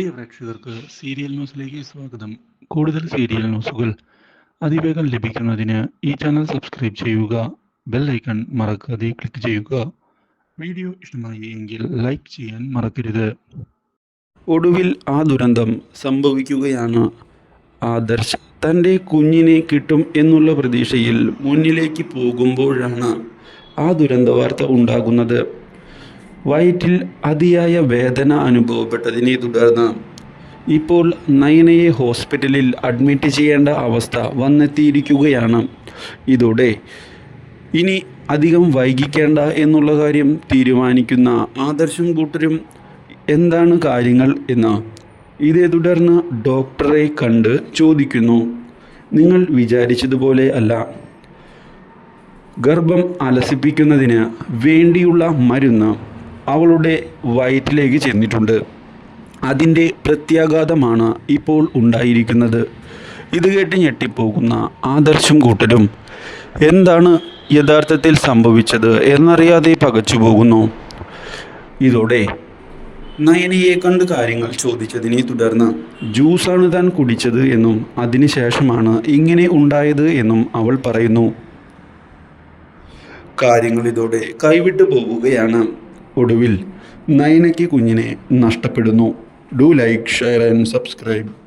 പ്രിയ പ്രേക്ഷകർക്ക് സീരിയൽ ന്യൂസിലേക്ക് സ്വാഗതം. കൂടുതൽ സീരിയൽ ന്യൂസുകൾ അതിവേഗം ലഭിക്കുന്നതിന് ഈ ചാനൽ സബ്സ്ക്രൈബ് ചെയ്യുക ബെൽ ഐക്കൺ മറക്കാതെ ക്ലിക്ക് ചെയ്യുക. വീഡിയോ ഇഷ്ടമായി എങ്കിൽ ലൈക്ക് ചെയ്യാൻ മറക്കരുത്. ഒടുവിൽ ആ ദുരന്തം സംഭവിക്കുകയാണ്. ആദർശ് തന്റെ കുഞ്ഞിനെ കിട്ടും എന്നുള്ള പ്രതീക്ഷയിൽ മുന്നിലേക്ക് പോകുമ്പോഴാണ് ആ ദുരന്ത വാർത്ത ഉണ്ടാകുന്നത്. വയറ്റിൽ അതിയായ വേദന അനുഭവപ്പെട്ടതിനെ തുടർന്ന് ഇപ്പോൾ നയനയെ ഹോസ്പിറ്റലിൽ അഡ്മിറ്റ് ചെയ്യേണ്ട അവസ്ഥ വന്നെത്തിയിരിക്കുകയാണ്. ഇതോടെ ഇനി അധികം വൈകിക്കേണ്ട എന്നുള്ള കാര്യം തീരുമാനിക്കുന്ന ആദർശം കൂട്ടരും എന്താണ് കാര്യങ്ങൾ എന്ന് ഇതേ തുടർന്ന് ഡോക്ടറെ കണ്ട് ചോദിക്കുന്നു. നിങ്ങൾ വിചാരിച്ചതുപോലെ അല്ല. ഗർഭം അലസിപ്പിക്കുന്നതിന് വേണ്ടിയുള്ള മരുന്ന് അവളുടെ വയറ്റിലേക്ക് ചെന്നിട്ടുണ്ട്. അതിന്റെ പ്രത്യാഘാതമാണ് ഇപ്പോൾ ഉണ്ടായിരിക്കുന്നത്. ഇത് കേട്ട് ഞെട്ടിപ്പോകുന്ന ആദർശം കൂട്ടരും എന്താണ് യഥാർത്ഥത്തിൽ സംഭവിച്ചത് എന്നറിയാതെ പകച്ചു പോകുന്നു. ഇതോടെ നയനയെ കണ്ട് കാര്യങ്ങൾ ചോദിച്ചതിനെ തുടർന്ന് ജ്യൂസാണ് താൻ കുടിച്ചത് എന്നും അതിനുശേഷമാണ് ഇങ്ങനെ ഉണ്ടായത് എന്നും അവൾ പറയുന്നു. കാര്യങ്ങൾ ഇതോടെ കൈവിട്ടു പോവുകയാണ്. ഒടുവിൽ നയനയ്ക്ക് കുഞ്ഞിനെ നഷ്ടപ്പെടുന്നു. Do like share and subscribe.